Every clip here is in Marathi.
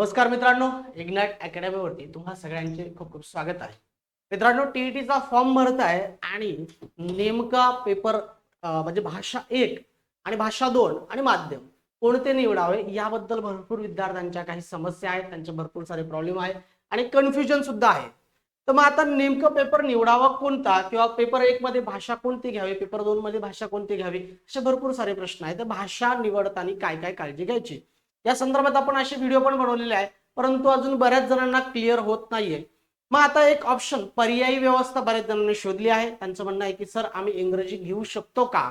नमस्कार मित्रांनो इग्नाइट अकॅडमीवरती तुम्हा सगळ्यांचे खूप खूप स्वागत आहे. मित्रांनो टीईटीचा फॉर्म भरत आहे आणि नेमका पेपर म्हणजे भाषा एक आणि भाषा दोन आणि माध्यम कोणते निवडावे याबद्दल भरपूर विद्यार्थ्यांच्या काही समस्या आहेत त्यांचे भरपूर सारे प्रॉब्लेम आहेत आणि कन्फ्युजन सुद्धा आहे. तर मग आता नेमकं पेपर निवडावा कोणता किंवा पेपर एक मध्ये भाषा कोणती घ्यावी पेपर दोन मध्ये भाषा कोणती घ्यावी असे भरपूर सारे प्रश्न आहेत. तर भाषा निवडताना काय काय काळजी घ्यायची? या संदर्भात आपण असे व्हिडिओ पण बनवलेले आहे परंतु अजून बऱ्याच जणांना क्लिअर होत नाहीये. मग आता एक ऑप्शन पर्यायी व्यवस्था बऱ्याच जणांनी शोधली आहे. त्यांचं म्हणणं आहे की सर आम्ही इंग्रजी घेऊ शकतो का?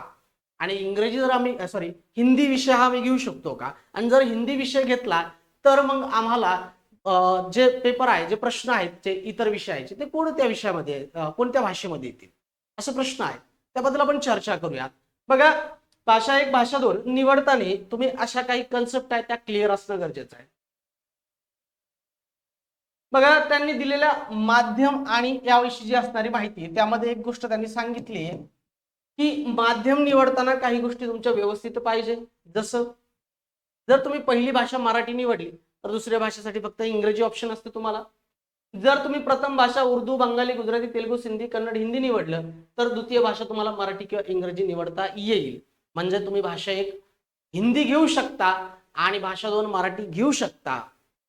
आणि इंग्रजी जर आम्ही सॉरी हिंदी विषय हा आम्ही घेऊ शकतो का? आणि जर हिंदी विषय घेतला तर मग आम्हाला जे पेपर आहे जे प्रश्न आहेत जे इतर विषयाचे ते कोणत्या विषयामध्ये कोणत्या भाषेमध्ये येतील? असे प्रश्न आहे. त्याबद्दल आपण चर्चा करूयात. बघा भाषा एक भाषा दोन निवडताना तुम्ही अशा काही कन्सेप्ट आहेत त्या क्लिअर असणं गरजेचं आहे. बघा त्यांनी दिलेल्या माध्यम आणि याविषयी जी असणारी माहिती त्यामध्ये एक गोष्ट त्यांनी सांगितली आहे की माध्यम निवडताना काही गोष्टी तुमच्या व्यवस्थित पाहिजे. जसं जर तुम्ही पहिली भाषा मराठी निवडली तर दुसऱ्या भाषेसाठी फक्त इंग्रजी ऑप्शन असते तुम्हाला. जर तुम्ही प्रथम भाषा उर्दू बंगाली गुजराती तेलुगू सिंधी कन्नड हिंदी निवडलं तर द्वितीय भाषा तुम्हाला मराठी किंवा इंग्रजी निवडता येईल. म्हणजे तुम्ही भाषा एक हिंदी घेऊ शकता आणि भाषा दोन मराठी घेऊ शकता.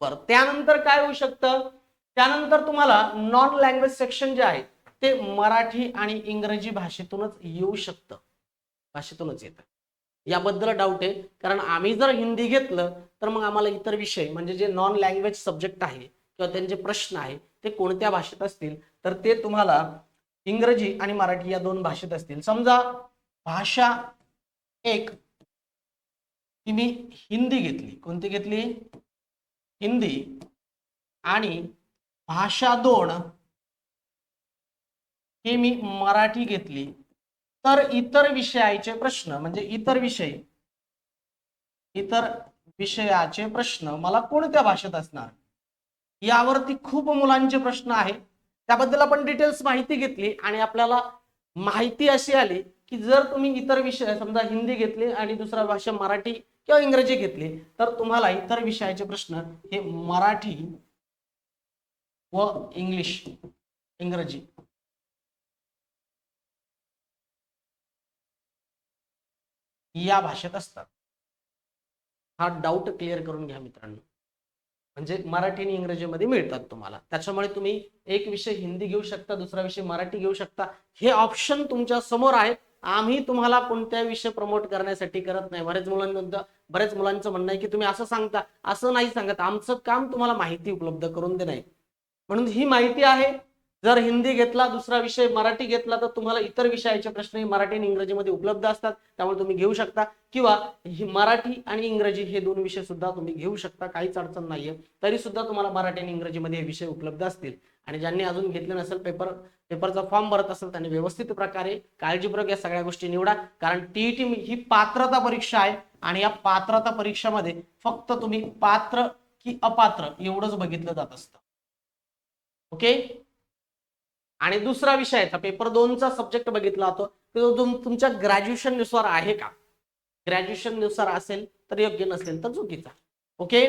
बरं त्यानंतर काय होऊ शकतं? त्यानंतर तुम्हाला नॉन लँग्वेज सेक्शन जे आहे ते मराठी आणि इंग्रजी भाषेतूनच येऊ शकतं. भाषेतूनच येतं. याबद्दल डाऊट आहे. कारण आम्ही जर हिंदी घेतलं तर मग आम्हाला इतर विषय म्हणजे जे नॉन लँग्वेज सब्जेक्ट आहे किंवा त्यांचे प्रश्न आहे ते कोणत्या भाषेत असतील तर ते तुम्हाला इंग्रजी आणि मराठी या दोन भाषेत असतील. समजा भाषा एक. की मी हिंदी घेतली. कोणती घेतली? हिंदी. आणि भाषा दोन. ही मी मराठी घेतली. तर इतर विषयाचे प्रश्न म्हणजे इतर विषय. इतर विषयाचे प्रश्न मला कोणत्या भाषेत असणार? यावरती खूप मुलांचे प्रश्न आहेत. त्याबद्दल आपण डिटेल्स माहिती घेतली आणि आपल्याला माहिती अशी आली की जर तुम्ही इतर विषय समजा हिंदी घेतली आणि दुसरा भाषा मराठी किंवा इंग्रजी घेतली तर तुम्हाला इतर विषयाचे प्रश्न हे मराठी व इंग्लिश इंग्रजी. या भाषेत असतात. हा डाऊट क्लिअर करून घ्या मित्रांनो. म्हणजे मराठी आणि इंग्रजीमध्ये मिळतात तुम्हाला. त्याच्यामुळे तुम्ही एक विषय हिंदी घेऊ शकता दुसरा विषय मराठी घेऊ शकता. हे ऑप्शन तुमच्यासमोर आहेत. आम्ही तुम्हाला कोणत्या विषय प्रमोट करण्यासाठी करत नाही. बरेच मुलांना बऱ्याच मुलांचं म्हणणं आहे की तुम्ही असं सांगता असं नाही सांगत. आमचं काम तुम्हाला माहिती उपलब्ध करून देणे म्हणून ही माहिती आहे. जर हिंदी घेतला दुसरा विषय मराठी घेतला तर तुम्हाला इतर विषयाचे प्रश्नही मराठी आणि इंग्रजीमध्ये उपलब्ध असतात. त्यामुळे तुम्ही घेऊ शकता. किंवा ही मराठी आणि इंग्रजी हे दोन विषय सुद्धा तुम्ही घेऊ शकता. काहीच अडचण नाहीये. तरी सुद्धा तुम्हाला मराठी आणि इंग्रजीमध्ये हे विषय उपलब्ध असतील. आणि ज्यांनी अजून घेतले नसेल पेपर पेपरचा फॉर्म भरत असेल त्यांनी व्यवस्थित प्रकारे काळजीपूर्वक या सगळ्या गोष्टी निवडा. कारण टीईटी ही पात्रता परीक्षा आहे आणि या पात्रता परीक्षामध्ये फक्त तुम्ही पात्र की अपात्र एवढंच बघितलं जात असतं. ओके? आणि दुसरा विषयाचा पेपर दोनचा सब्जेक्ट बघितला जातो तो तुमच्या ग्रॅज्युएशननुसार आहे का? ग्रॅज्युएशननुसार असेल तर योग्य नसेल तर चुकीचा. ओके?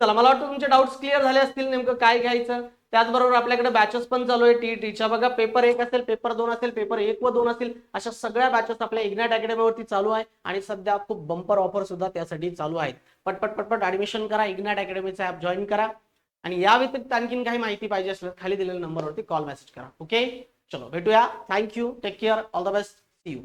चला मला वाटतं तुमचे डाऊट्स क्लिअर झाले असतील नेमकं काय घ्यायचं? त्याचबरोबर आपल्याकडे बॅचेस पण चालू आहे. टी टीच्या बघा पेपर एक असेल पेपर दोन असेल पेपर एक व दोन असेल अशा सगळ्या बॅचेस आपल्या इग्नाट अकॅडमीवरती चालू आहे. आणि सध्या खूप बंपर ऑफर सुद्धा त्यासाठी चालू आहेत. पटपट पटपट ऍडमिशन करा इग्नाट अकॅडमीचा ऍप जॉईन करा. आणि या व्यतिरिक्त आणखीन काही माहिती पाहिजे असेल खाली दिलेल्या नंबरवरती कॉल मेसेज करा. ओके चलो भेटूया. Thank you take care all the best see you